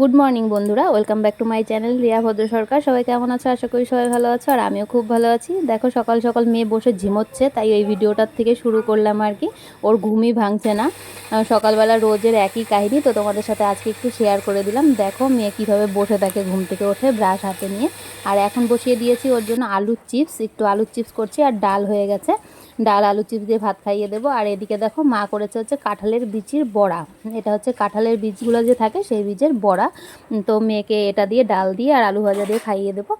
Good morning বন্ধুরা। Welcome back to my channel Riya Bhadra Sarkar সবাই কেমন আছো? আশা করি সবাই ভালো আছো, আর আমিও খুব ভালো আছি। দেখো, সকাল সকাল মেয়ে বসে ঝিমোচ্ছে, তাই এই ভিডিওটার থেকে শুরু করলাম আর কি। ওর ঘুমই ভাঙছে না। সকালবেলা রোজের একই কাহিনী, তো তোমাদের সাথে আজকে একটু শেয়ার করে দিলাম। দেখো, মেয়ে কীভাবে বসে থাকে ঘুম থেকে ওঠে ব্রাশ হাতে নিয়ে। আর এখন বসিয়ে দিয়েছি ওর জন্য আলুর চিপস একটু আলুর চিপস করছি, আর ডাল হয়ে গেছে। ডাল, আলু চিপস দিয়ে ভাত খাইয়ে দেবো। আর এদিকে দেখো মা করেছে হচ্ছে কাঁঠালের বিচির বড়া। এটা হচ্ছে কাঁঠালের বীজগুলো যে থাকে সেই বীজের বড়া। তো মেয়েকে এটা দিয়ে ডাল দিয়ে আর আলু ভাজা দিয়ে খাইয়ে দেবো।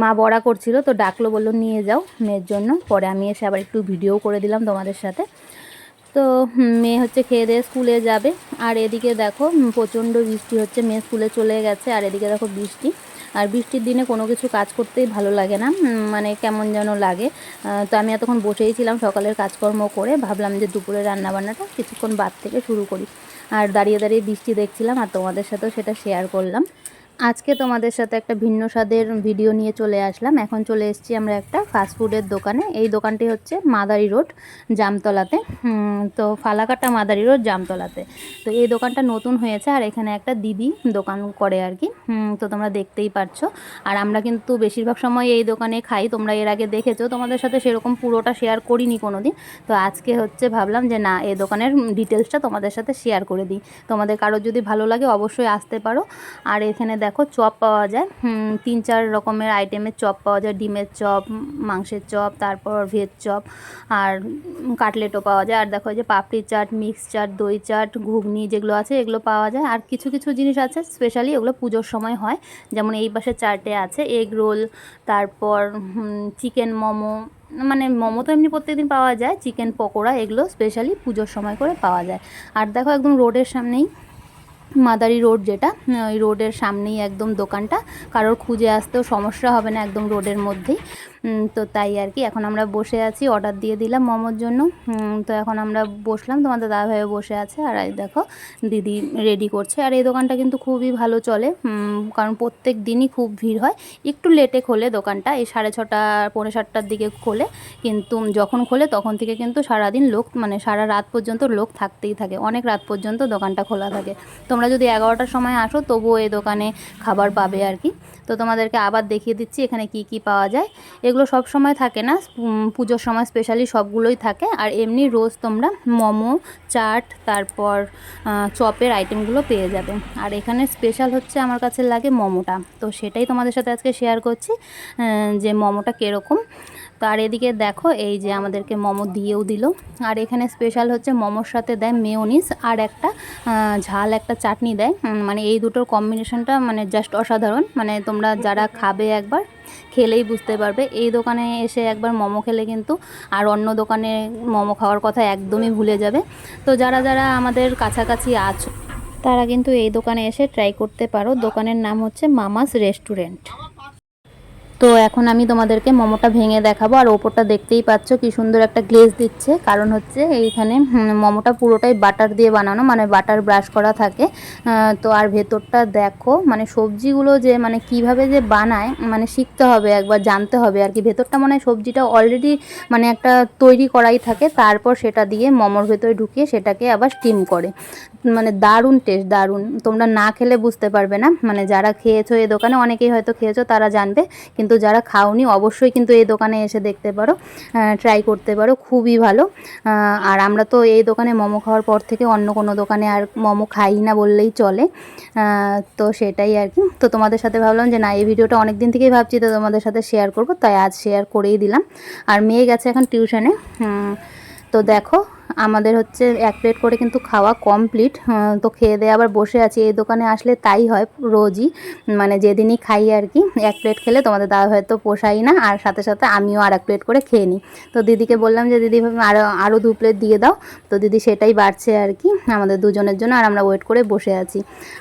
মা বড়া করছিল, তো ডাকলো, বলল, নিয়ে যাও মেয়ের জন্য। পরে আমি এসে আবার একটু ভিডিও করে দিলাম তোমাদের সাথে। তো মেয়ে হচ্ছে খেয়ে দিয়ে স্কুলে যাবে। আর এদিকে দেখো প্রচণ্ড বৃষ্টি হচ্ছে। মেয়ে স্কুলে চলে গেছে। আর এদিকে দেখো বৃষ্টি। আর বৃষ্টির দিনে কোনো কিছু কাজ করতেই ভালো লাগে না মানে কেমন যেন লাগে। তো আমি এতক্ষণ বসেই ছিলাম সকালের কাজকর্ম করে, ভাবলাম যে দুপুরে রান্নাবান্নাটা কিছুক্ষণ বাদ থেকে শুরু করি। আর দাঁড়িয়ে দাঁড়িয়ে বৃষ্টি দেখছিলাম আর তোমাদের সাথেও সেটা শেয়ার করলাম। আজকে তোমাদের সাথে একটা ভিন্ন স্বাদের ভিডিও নিয়ে চলে আসলাম। এখন চলে এসেছি আমরা একটা ফাস্টফুডের দোকানে। এই দোকানটি হচ্ছে মাদারি রোড, জামতলাতে। তো ফালাকাটা মাদারি রোড, জামতলাতে। তো এই দোকানটা নতুন হয়েছে আর এখানে একটা দিদি দোকান করে আর কি। তো তোমরা দেখতেই পারছ। আর আমরা কিন্তু বেশিরভাগ সময় এই দোকানে খাই, তোমরা এর আগে দেখেছ, তোমাদের সাথে সেরকম পুরোটা শেয়ার করিনি কোনো দিন তো আজকে হচ্ছে ভাবলাম যে না, এই দোকানের ডিটেলসটা তোমাদের সাথে শেয়ার করে দিই। তোমাদের কারোর যদি ভালো লাগে অবশ্যই আসতে পারো। আর এখানে দেখো চপ পাওয়া যায়। তিন চার রকমের আইটেমের চপ পাওয়া যায়। ডিমের চপ, মাংসের চপ, তারপর ভেজ চপ, আর কাটলেটও পাওয়া যায়। আর দেখো যে পাপড়ি চাট মিক্স চাট, দই চাট, ঘুগনি যেগুলো আছে এগুলো পাওয়া যায়। আর কিছু কিছু জিনিস আছে স্পেশালি ওগুলো পুজোর সময় হয়। যেমন এই পাশে চারটে আছে এগ রোল তারপর চিকেন মোমো মানে মোমো তো এমনি প্রত্যেকদিন পাওয়া যায় চিকেন পকোড়া এগুলো স্পেশালি পুজোর সময় করে পাওয়া যায়। আর দেখো একদম রোডের সামনেই মাদারি রোড যেটা ওই রোডের সামনেই একদম দোকানটা। কারোর খুঁজে আসতেও সমস্যা হবে না একদম রোডের মধ্যেই। তো তাই আর কি, এখন আমরা বসে আছি অর্ডার দিয়ে দিলাম মোমোর জন্য। তো এখন আমরা বসলাম, তোমাদের দাদাভাইও বসে আছে, আর এই দেখো, দিদি রেডি করছে। আর এই দোকানটা কিন্তু খুবই ভালো চলে কারণ প্রত্যেক দিনই খুব ভিড় হয়। একটু লেটে খোলে দোকানটা, এই সাড়ে ছটা, পৌনে সাতটার দিকে খোলে। কিন্তু যখন খোলে তখন থেকে কিন্তু সারাদিন লোক মানে সারা রাত পর্যন্ত লোক থাকতেই থাকে, অনেক রাত পর্যন্ত দোকানটা খোলা থাকে। তোমরা যদি এগারোটার সময় আসো, তবুও এই দোকানে খাবার পাবে আর কি। তো তোমাদেরকে আবার দেখিয়ে দিচ্ছি এখানে কি কি পাওয়া যায়। এগুলো সব সময় থাকে না পুজোর সময় স্পেশালি সবগুলোই থাকে। আর এমনি রোজ তোমরা মোমো, চাট, তারপর চপের আইটেমগুলো পেয়ে যাবে। আর এখানে স্পেশাল হচ্ছে আমার কাছে লাগে মোমোটা। তো সেটাই তোমাদের সাথে আজকে শেয়ার করছি যে মোমোটা কীরকম। তো আর এদিকে দেখো, এই যে আমাদেরকে মোমো দিয়েও দিল। আর এখানে স্পেশাল হচ্ছে মোমোর সাথে দেয় মেয়োনিস আর একটা ঝাল একটা চাটনি দেয়। মানে এই দুটোর কম্বিনেশনটা মানে জাস্ট অসাধারণ। মানে তোমরা যারা খাবে একবার, খেলেই বুঝতে পারবে। এই দোকানে এসে একবার মোমো খেলে কিন্তু আর অন্য দোকানে মোমো খাওয়ার কথা একদমই ভুলে যাবে। তো যারা যারা আমাদের কাছাকাছি আছো, তারা কিন্তু এই দোকানে এসে ট্রাই করতে পারো। দোকানের নাম হচ্ছে মামাস রেস্টুরেন্ট। তো এখন আমি তোমাদেরকে মোমোটা ভেঙে দেখাবো, আর ওপরটা দেখতেই পাচ্ছ কি সুন্দর একটা গ্লেজ দিচ্ছে। কারণ হচ্ছে এইখানে মোমোটা পুরোটাই বাটার দিয়ে বানানো মানে বাটার ব্রাশ করা থাকে। তো আর ভেতরটা দেখো মানে সবজিগুলো যে মানে কীভাবে যে বানায় মানে শিখতে হবে, একবার জানতে হবে। আর কি ভেতরটা মানে সবজিটা অলরেডি মানে একটা তৈরি করাই থাকে, তারপর সেটা দিয়ে মোমোর ভেতরে ঢুকিয়ে সেটাকে আবার স্টিম করে। মানে দারুণ টেস্ট দারুণ। তোমরা না খেলে বুঝতে পারবে না। মানে যারা খেয়েছো এই দোকানে, অনেকেই হয়তো খেয়েছো, তারা জানবে। কিন্তু যারা খাওনি, অবশ্যই কিন্তু এই দোকানে এসে দেখতে পারো ট্রাই করতে পারো, খুবই ভালো। আর আমরা তো এই দোকানে মোমো খাওয়ার পর থেকে অন্য কোনো দোকানে আর মোমো খাই না বললেই চলে। তো সেটাই আর কি। তো তোমাদের সাথে ভাবলাম যে না, এই ভিডিওটা অনেক দিন থেকেই ভাবছি, তো তোমাদের সাথে শেয়ার করব, তাই আজ শেয়ার করেই দিলাম। আর মেয়ে গেছে এখন টিউশনে তো দেখো আমাদের হচ্ছে এক প্লেট করে কিন্তু খাওয়া কমপ্লিট। তো খেয়ে দিয়ে আবার বসে আছি। এই দোকানে আসলে তাই হয়, রোজই। মানে যেদিনই খাই আর কি, এক প্লেট খেলে তোমাদের দাদা হয়তো পোষাই না, আর সাথে সাথে আমিও আর এক প্লেট করে খেয়ে নিই। তো দিদিকে বললাম যে, দিদি আরও আরও দু প্লেট দিয়ে দাও। তো দিদি সেটাই বাড়ছে আর কি, আমাদের দুজনের জন্য, আর আমরা ওয়েট করে বসে আছি।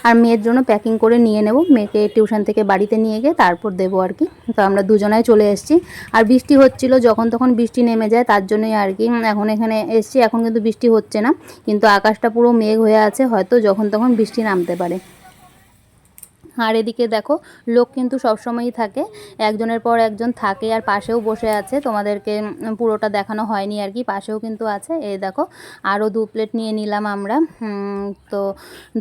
আর মেয়ের জন্য প্যাকিং করে নিয়ে নেব। মেয়েকে টিউশন থেকে বাড়িতে নিয়ে গিয়ে তারপর দেবো আর কি। তো আমরা দুজনাই চলে এসেছি। আর বৃষ্টি হচ্ছিল, যখন তখন বৃষ্টি নেমে যায়, তার জন্যই আর কি এখন এখানে এসেছি। এখন কিন্তু বৃষ্টি হচ্ছে না, কিন্তু আকাশটা পুরো মেঘ হয়ে আছে, হয়তো যখন তখন বৃষ্টি নামতে পারে। আর এদিকে দেখো, লোক কিন্তু সবসময়ই থাকে, একজনের পর একজন থাকে আর পাশেও বসে আছে, তোমাদেরকে পুরোটা দেখানো হয়নি আর কি, পাশেও কিন্তু আছে। এই দেখো আরও দু প্লেট নিয়ে নিলাম আমরা তো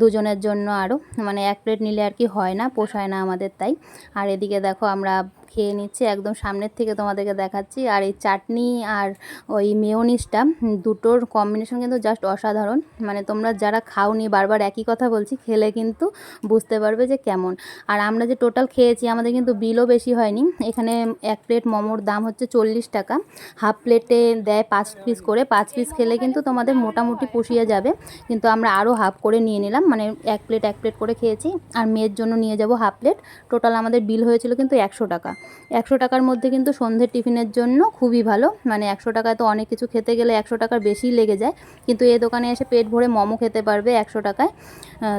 দুজনের জন্য আরও মানে এক প্লেট নিলে আর কি হয় না, পোষায় না আমাদের তাই। আর এদিকে দেখো, আমরা খেয়ে নিচ্ছি, একদম সামনের থেকে তোমাদেরকে দেখাচ্ছি। আর এই চাটনি আর ওই মেয়োনিজটা দুটোর কম্বিনেশন কিন্তু জাস্ট অসাধারণ। মানে তোমরা যারা খাওনি, বারবার একই কথা বলছি, খেলে কিন্তু বুঝতে পারবে যে কেমন। আর আমরা যে টোটাল খেয়েছি, আমাদের কিন্তু বিলও বেশি হয়নি। এখানে এক প্লেট মোমোর দাম হচ্ছে চল্লিশ টাকা। হাফ প্লেটে দেয় পাঁচ পিস করে। পাঁচ পিস খেলে কিন্তু তোমাদের মোটামুটি পুষিয়ে যাবে। কিন্তু আমরা আরও হাফ করে নিয়ে নিলাম। মানে এক প্লেট এক প্লেট করে খেয়েছি। আর মেয়ের জন্য নিয়ে যাব হাফ প্লেট টোটাল আমাদের বিল হয়েছিল কিন্তু একশো টাকা। একশো টাকার মধ্যে কিন্তু সন্ধ্যের টিফিনের জন্য খুবই ভালো। মানে একশো টাকায় তো অনেক কিছু খেতে গেলে একশো টাকার বেশিই লেগে যায়। কিন্তু এ দোকানে এসে পেট ভরে মোমো খেতে পারবে একশো টাকায়।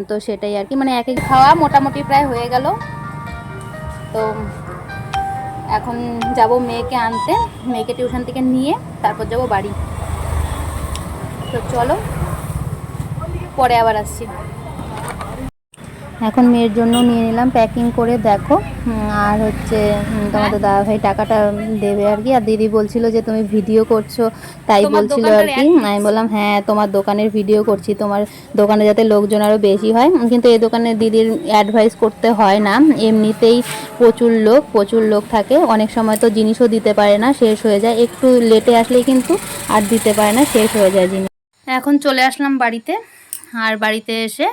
তো সেটাই আর কি। মানে এক এক খাওয়া মোটামুটি প্রায় হয়ে গেল। তো এখন যাব মেয়েকে আনতে। মেয়েকে টিউশন থেকে নিয়ে তারপর যাব বাড়ি। তো চলো, পরে আবার আসছি। এখন মেয়ের জন্য নিয়ে নিলাম প্যাকিং করে দেখো। আর হচ্ছে তোমাদের দাদা ভাই টাকাটা দেবে আর কি। আর দিদি বলছিল যে তুমি ভিডিও করছ। তাই বলছিল আর কি। আমি বললাম হ্যাঁ তোমার দোকানের ভিডিও করছি। তোমার দোকানে যাতে লোকজন আরও বেশি হয়। কিন্তু এই দোকানে দিদির অ্যাডভাইস করতে হয় না। এমনিতেই প্রচুর লোক প্রচুর লোক থাকে। অনেক সময় তো জিনিসও দিতে পারে না শেষ হয়ে যায়। একটু লেটে আসলেই কিন্তু আর দিতে পারে না শেষ হয়ে যায় জিনিস। এখন চলে আসলাম বাড়িতে। আর বাড়িতে এসে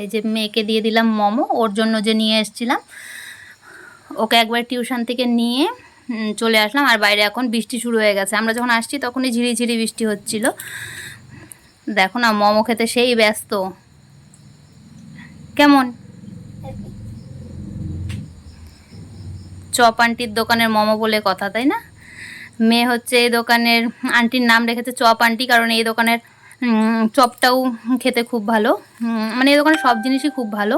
এই যে মেয়েকে দিয়ে দিলাম মোমো, ওর জন্য যে নিয়ে এসেছিলাম। ওকে একবার টিউশন থেকে নিয়ে চলে আসলাম। আর বাইরে এখন বৃষ্টি শুরু হয়ে গেছে। আমরা যখন আসছি তখনই ঝিরিঝিরি বৃষ্টি হচ্ছিল। দেখো না, মোমো খেতে সেই ব্যস্ত। কেমন? চপ আন্টির দোকানের মোমো বলে কথা, তাই না? মেয়ে হচ্ছে এই দোকানের, আন্টির নাম রেখেছে চপ আন্টি, কারণ এই দোকানের চপটাও খেতে খুব ভালো। মানে এই দোকানে সব জিনিসই খুব ভালো।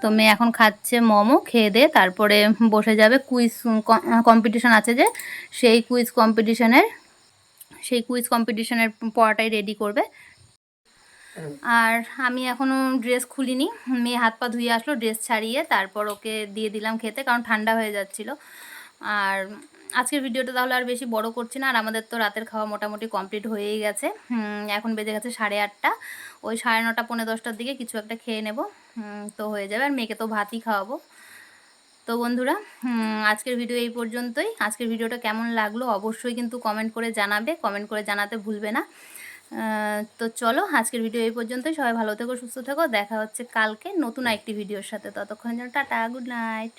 তো মেয়ে এখন খাচ্ছে মোমো, খেয়ে দিয়ে তারপরে বসে যাবে কুইজ কম্পিটিশান আছে যে, সেই কুইজ কম্পিটিশনের সেই কুইজ কম্পিটিশনের পড়াটাই রেডি করবে। আর আমি এখনও ড্রেস খুলিনি। মেয়ে হাত পা ধুয়ে আসলো ড্রেস ছাড়িয়ে তারপর ওকে দিয়ে দিলাম খেতে, কারণ ঠান্ডা হয়ে যাচ্ছিল। আর আজকের ভিডিওটা তাহলে আর বেশি বড় করছি না, আর আমাদের তো রাতের খাওয়া মোটামুটি কমপ্লিট হয়েই গেছে। এখন বেজে গেছে সাড়ে আটটা। ওই সাড়ে নটা, পৌনে দশটার দিকে কিছু একটা খেয়ে নেব। তো হয়ে যাবে। আর মেয়েকে তো ভাতই খাওয়াবো। তো বন্ধুরা আজকের ভিডিও এই পর্যন্তই। আজকের ভিডিওটা কেমন লাগল অবশ্যই কিন্তু কমেন্ট করে জানাবে। কমেন্ট করে জানাতে ভুলবে না। তো চলো, আজকের ভিডিও এই পর্যন্তই। সবাই ভালো থেকো, সুস্থ থেকো। দেখা হচ্ছে কালকে নতুন একটি ভিডিওর সাথে। ততক্ষণের জন্য টাটা, গুড নাইট।